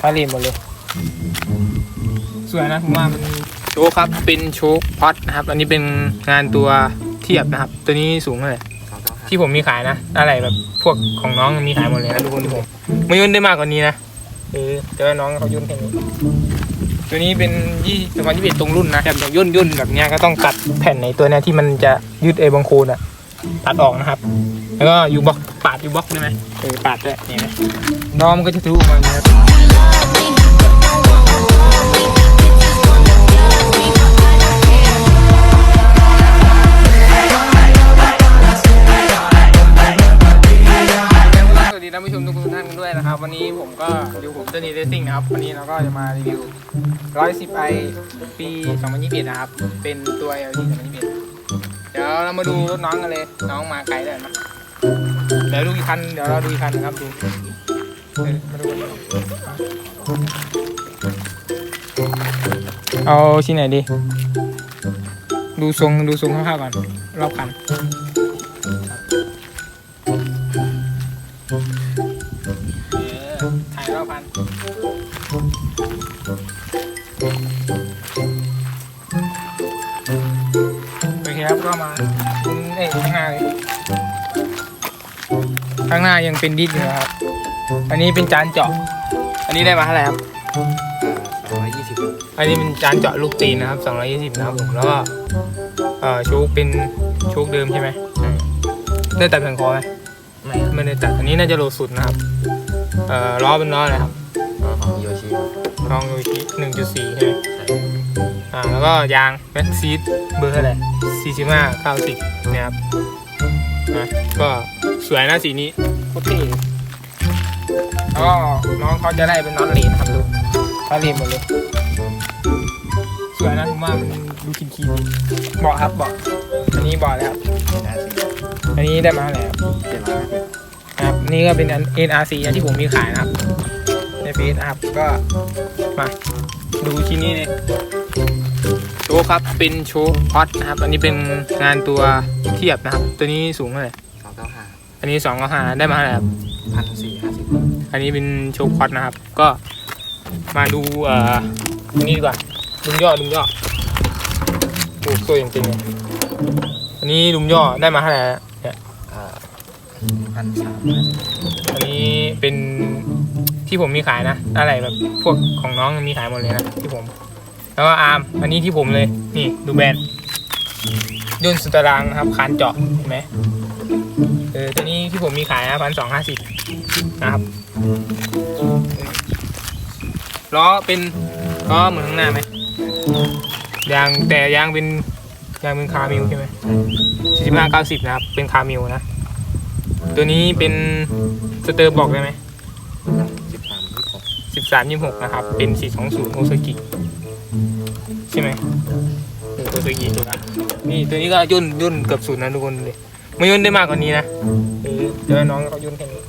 พาเลนหมดเลย สวยนะผมว่ามันโชคครับ เป็นโชคพอดนะครับ อันนี้เป็นงานตัวเทียบนะครับ ตัวนี้สูงเท่าไหร่สองเก้าห้าที่ผมมีขายนะ อะไรแบบพวกของน้องมีขายหมดเลยนะทุกคนที่ผมไม่ย่นได้มากกว่านี้นะเออแต่ว่าน้องเขาย่นแค่นี้ตัวนี้เป็นยี่ประมาณยี่สิบตรงรุ่นนะแบบย่นย่นแบบเนี้ยก็ต้องตัดแผ่นในตัวเนี้ยที่มันจะยืดเอบางโคนอะตัดออกนะครับ แล้วก็ยูบ็อกปาดยูบ็อกได้ไหมเออปาดด้วยนี่ไหมน้องมันก็จะทะลุออกมาอย่างนี้นะสวัสดีท่านผู้ชมทุกท่านกันด้วยนะครับ วันนี้ผมก็อยู่ผมเจนี่เรซซิ่งนะครับ วันนี้เราก็จะมารีวิว 110i ปี 2021 นะครับ เป็นตัว LG 2021 เดี๋ยวเรามาดูรถน้องกันเลย น้องมาไกลเลยนะ เดี๋ยวดูอีกคัน เดี๋ยวเราดูอีกคันนะครับดูเออมาดูเอาชิ้นไหนดี ดูทรงดูทรงคร่าวๆก่อน รอบคันถ่ายรอบคันโอเคครับก็มาเอ้ยข้างหน้าเลย ข้างหน้ายังเป็นดิสอยู่นะครับ อันนี้เป็นจานเจาะ อันนี้ได้มาเท่าไหร่ครับสองร้อยยี่สิบอันนี้เป็นจานเจาะลูกตีนนะครับ 220 นะครับผม แล้วก็เอ่อโชคเป็นโชคเดิมใช่ไหมใช่ได้ตัดแผ่นคอไหมไม่ไม่ได้ตัด อันนี้น่าจะโลสุดนะครับ เอ่อล้อเป็นล้ออะไรครับเอาของโยชิลองดูที1.4ใช่ไหมใช่อ่า แล้วก็ยางแม็กซีดเบอร์เท่าไหร่45 90เนี่ยครับนะก็ สวยนะสีนี้โคตรเท่เลยแล้วก็น้องเขาจะได้เป็นน็อตเลนครับดูเขาเลนหมดเลยสวยนะผมว่ามันดูคินคีดีเบาะครับเบาะอันนี้เบาะแล้วได้สิอันนี้ได้มาเท่าไหร่ครับเจ็ดร้อยห้าสิบนะครับนี่ก็เป็น NRC อันที่ผมมีขายนะครับในเฟซนะครับก็มาดูชิ้นนี้เลยโชว์ครับเป็นโชว์พอดนะครับ อันนี้เป็นงานตัวเทียบนะครับ ตัวนี้สูงเท่าไหร่ส องเก้าห้าอันนี้สองก็หาได้มาเท่าไหร่ครับพันสี่ห้าสิบอันนี้เป็นโชว์พอดนะครับ ก็มาดูเอ่ออันนี้ดีกว่าดุมย่อดุมย่อโอ้สวยจริงๆเลยอันนี้ดุมย่อได้มาเท่าไหร่แล้วเนี่ยอ่าพันสามห้าสิบอันนี้เป็นที่ผมมีขายนะ อะไรแบบพวกของน้องมีขายหมดเลยนะที่ผม แล้วก็อาร์มอันนี้ที่ผมเลย นี่ดูแบรนด์ย่นสุดตารางนะครับคานเจาะเห็นไหมเออตัวนี้ที่ผมมีขายนะพันสองห้าสิบนะครับล้อเป็นล้อเหมือนข้างหน้าไหมยางแต่ยางเป็นยางเป็นคามิวใช่ไหมสี่สิบห้าเก้าสิบนะครับ เป็นคามิวนะ ตัวนี้เป็นสเตอร์บอกได้ไหมสิบสามยี่สิบหกสิบสามยี่หกนะครับ เป็นสี่สองศูนย์โอซากิใช่ไหมโอซากิถูกอะนี่ตัวนี้ก็ย่นย่นเกือบศูนย์นะทุกคนเลย ไม่ย่นได้มากกว่านี้นะเออเดี๋ยวน้องเขาย่นแค่นี้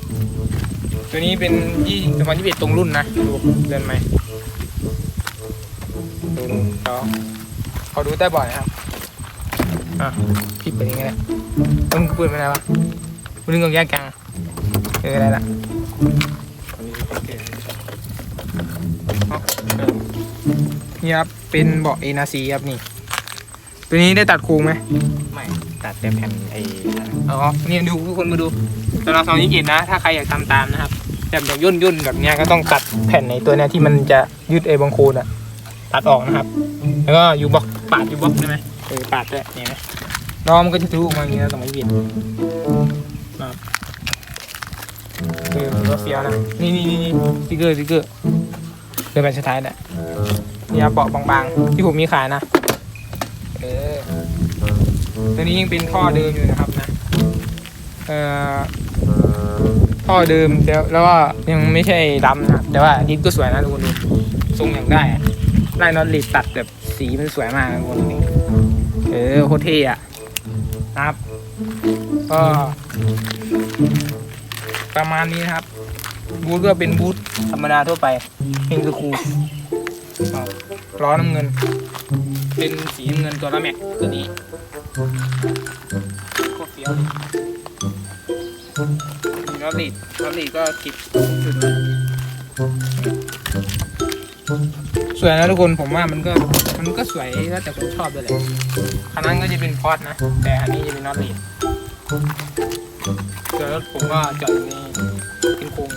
ตัวนี้เป็นยี่ประมาณยี่สิบตรงรุ่นนะดูเดินไหมดูเดี๋ยวเขาดูใต้บ่อยนะครับอะพี่เปิดยังไงเนี่ยต้องเปิดไม่ได้วะคุณนึกของแยกกลางเอออะไรละอันนี้เป็นเกรดนี่ครับเป็นเบาะเอนาซีครับนี่ ตัวนี้ได้ตัดโครงไหมไม่ ตัดแต่แผ่นไอ้อ๋อนี่ดูทุกคนมาดูสำหรับสองยี่สิบนะ ถ้าใครอยากทำตามนะครับแบบแบบย่นย่นแบบเนี้ยก็ต้องตัดแผ่นในตัวเนี้ยที่มันจะยืดเอบางโคนอะ ตัดออกนะครับ แล้วก็ยูบ็อกปาดยูบ็อกได้ไหมเออปาดด้วยนี่ไหมน้องมันก็จะทะลุออกมาอย่างนี้นะสองยี่สิบนะครับเออรถเฟี้ยวนะนี่นี่นี่นี่สติ๊กเกอร์สติ๊กเกอร์เดินไปสุดท้ายเนี่ยนี่ครับเบาะบางๆ ที่ผมมีขายนะ ตัวนี้ยังเป็นท่อเดิมอยู่นะครับนะเอ่อท่อเดิมแต่แล้วก็ยังไม่ใช่ดำนะแต่ว่าดิสก็สวยนะทุกคนดูทรงอย่างได้ไล่น็อตลีดตัดแบบสีมันสวยมากทุกคนนี่เออโคตรเท่อะนะครับ ก็ประมาณนี้นะครับ บูธก็เป็นบูธธรรมดาทั่วไปเฮงสคูครับ ล้อน้ำเงิน เป็นสีน้ำเงินตัวละแม็กตัวนี้โคตรเฟี้ยวเลยน็อตลีดน็อตลีดก็คิดสุดเลยสวยนะทุกคนผมว่ามันก็มันก็สวยแล้วแต่คนชอบด้วยแหละคันนั้นก็จะเป็นพอดนะ แต่อันนี้จะเป็นน็อตลีดส่วนรถผมก็จอดอยู่ในเป็นโครง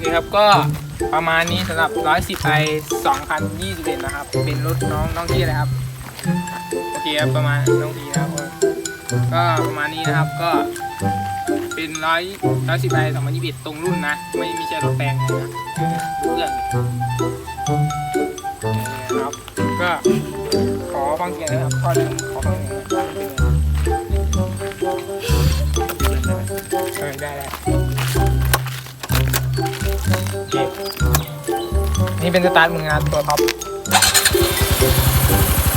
นี่ครับก็ ประมาณนี้สำหรับ 110ไอ2021 นะครับ เป็นรถน้องน้องที่อะไรครับ โอเคครับประมาณน้องทีนะครับ ก็ประมาณนี้นะครับก็เป็นร้อยร้อยสิบใบสองพันยี่สิบตรงรุ่นนะ ไม่ไม่ใช่รถแปลงเลยนะเออดูเรื่องนี่นะครับ ก็ขอฟังเสียงนะครับขอขอฟังเสียง นี่เป็นสตาร์ทมืองานตัวท็อป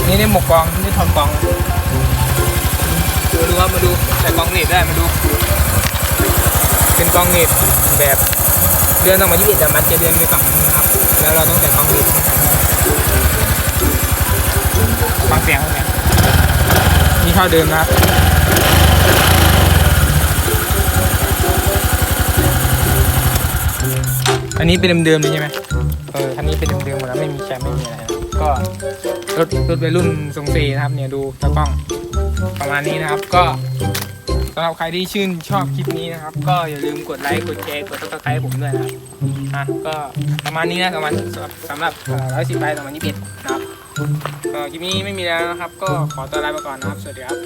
นี่ได้หมกกองนี่ทอนกองดูดูครับมาดูใส่กองเน็ตได้มาดู เป็นกล้องเน็ตแบบเดือนออกมา21แต่มันจะเดือนไปฝั่งนู้นนะครับ แล้วเราต้องใส่กล้องเน็ตฟังเสียงไหมนี่เท่าเดิมนะครับอันนี้เป็นเดิมๆเลยใช่ไหมเออ คันนี้เป็นเดิมๆหมดแล้วไม่มีแคมไม่มีอะไรนะก็รถรถวัยรุ่นทรงเซนะครับ เนี่ยดูตากล้องประมาณนี้นะครับ ก็สำหรับใครที่ชื่นชอบคลิปนี้นะครับ ก็อย่าลืมกดไลค์กดแชร์กดติดตามผมด้วยนะครับอะก็ประมาณนี้นะสำหรับสำหรับร้อยสิบใบสองพันยี่สิบนะครับคลิปนี้ไม่มีแล้วนะครับ ก็ขอตัวลาไปก่อนนะครับ สวัสดีครับ